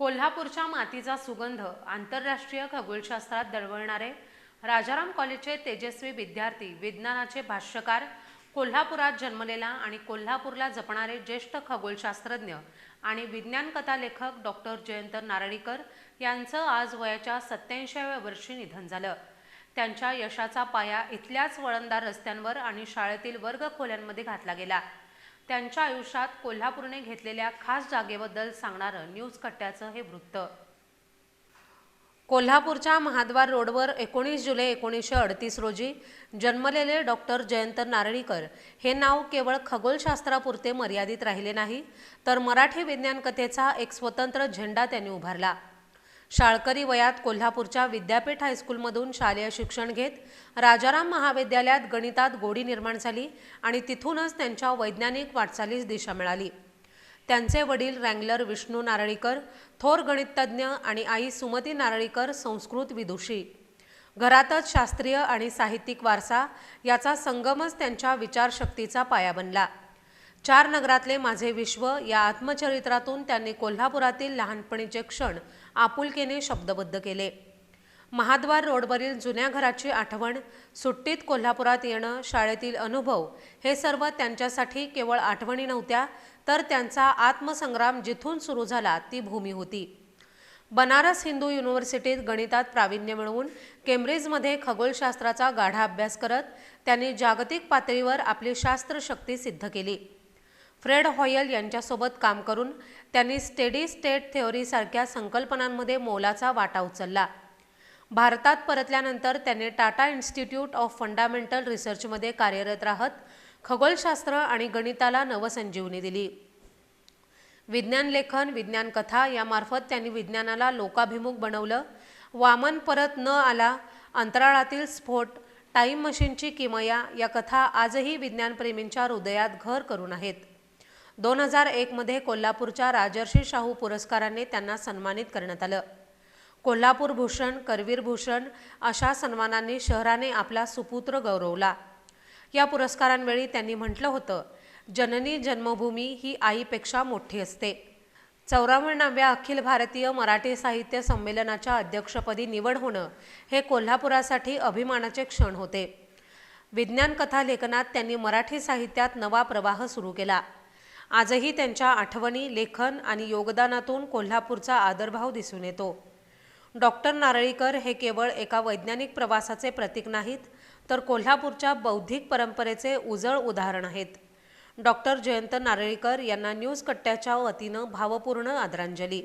कोल्हापूरच्या मातीचा सुगंध आंतरराष्ट्रीय खगोलशास्त्रात दळवळणारे राजाराम कॉलेजचे तेजस्वी विद्यार्थी विज्ञानाचे भाष्यकार कोल्हापुरात जन्मलेला आणि कोल्हापूरला जपणारे ज्येष्ठ खगोलशास्त्रज्ञ आणि विज्ञान कथा लेखक डॉक्टर जयंत नारळीकर यांचं आज वयाच्या सत्याऐंशीव्या वर्षी निधन झालं. त्यांच्या यशाचा पाया इथल्याच वळणदार रस्त्यांवर आणि शाळेतील वर्गखोल्यांमध्ये घातला गेला. त्यांच्या आयुष्यात कोल्हापूरने घेतलेल्या खास जागेबद्दल सांगणारं न्यूज कट्ट्याचं हे वृत्त. कोल्हापूरच्या महाद्वार रोडवर एकोणीस जुलै एकोणीसशे अडतीस रोजी जन्मलेले डॉक्टर जयंत नारळीकर हे नाव केवळ खगोलशास्त्रापुरते मर्यादित राहिले नाही तर मराठी विज्ञान कथेचा एक स्वतंत्र झेंडा त्यांनी उभारला. शाळकरी वयात कोल्हापूरच्या विद्यापीठ हायस्कूलमधून शालेय शिक्षण घेत राजाराम महाविद्यालयात गणितात गोडी निर्माण झाली आणि तिथूनच त्यांच्या वैज्ञानिक वाटचालीस दिशा मिळाली. त्यांचे वडील रँगलर विष्णू नारळीकर थोर गणिततज्ज्ञ आणि आई सुमती नारळीकर संस्कृत विदुषी. घरातच शास्त्रीय आणि साहित्यिक वारसा याचा संगमच त्यांच्या विचारशक्तीचा पाया बनला. चार नगरातले माझे विश्व या आत्मचरित्रातून त्यांनी कोल्हापुरातील लहानपणीचे क्षण आपुलकीने शब्दबद्ध केले. महाद्वार रोडवरील जुन्या घराची आठवण सुट्टीत कोल्हापुरात येणं शाळेतील अनुभव हे सर्व त्यांच्यासाठी केवळ आठवणी नव्हत्या तर त्यांचा आत्मसंग्राम जिथून सुरू झाला ती भूमी होती. बनारस हिंदू युनिव्हर्सिटीत गणितात प्रावीण्य मिळवून केम्ब्रिजमध्ये खगोलशास्त्राचा गाढा अभ्यास करत त्यांनी जागतिक पातळीवर आपली शास्त्रशक्ती सिद्ध केली. फ्रेड हॉयल यांच्यासोबत काम करून त्यांनी स्टेडी स्टेट थेअरीसारख्या संकल्पनांमध्ये मोलाचा वाटा उचलला. भारतात परतल्यानंतर त्यांनी टाटा इन्स्टिट्यूट ऑफ फंडामेंटल रिसर्चमध्ये कार्यरत राहत खगोलशास्त्र आणि गणिताला नवसंजीवनी दिली. विज्ञान लेखन विज्ञान कथा यामार्फत त्यांनी विज्ञानाला लोकाभिमुख बनवलं. वामन परत न आला अंतराळातील स्फोट टाईम मशीनची किमया या कथा आजही विज्ञानप्रेमींच्या हृदयात घर करून आहेत. दोन हजार एकमध्ये कोल्हापूरच्या राजर्षी शाहू पुरस्काराने त्यांना सन्मानित करण्यात आलं. कोल्हापूर भूषण करवीर भूषण अशा सन्मानांनी शहराने आपला सुपुत्र गौरवला. या पुरस्कारांवेळी त्यांनी म्हटलं होतं जननी जन्मभूमी ही आईपेक्षा मोठी असते. चौऱ्याण्णव्या अखिल भारतीय मराठी साहित्य संमेलनाच्या अध्यक्षपदी निवड होणं हे कोल्हापुरासाठी अभिमानाचे क्षण होते. विज्ञान कथा लेखनात त्यांनी मराठी साहित्यात नवा प्रवाह सुरू केला. आजही त्यांच्या आठवणी लेखन आणि योगदानातून कोल्हापूरचा आदरभाव दिसून येतो. डॉक्टर नारळीकर हे केवळ एका वैज्ञानिक प्रवासाचे प्रतीक नाहीत तर कोल्हापूरच्या बौद्धिक परंपरेचे उजळ उदाहरण आहेत. डॉक्टर जयंत नारळीकर यांना न्यूज कट्ट्याच्या वतीनं भावपूर्ण आदरांजली.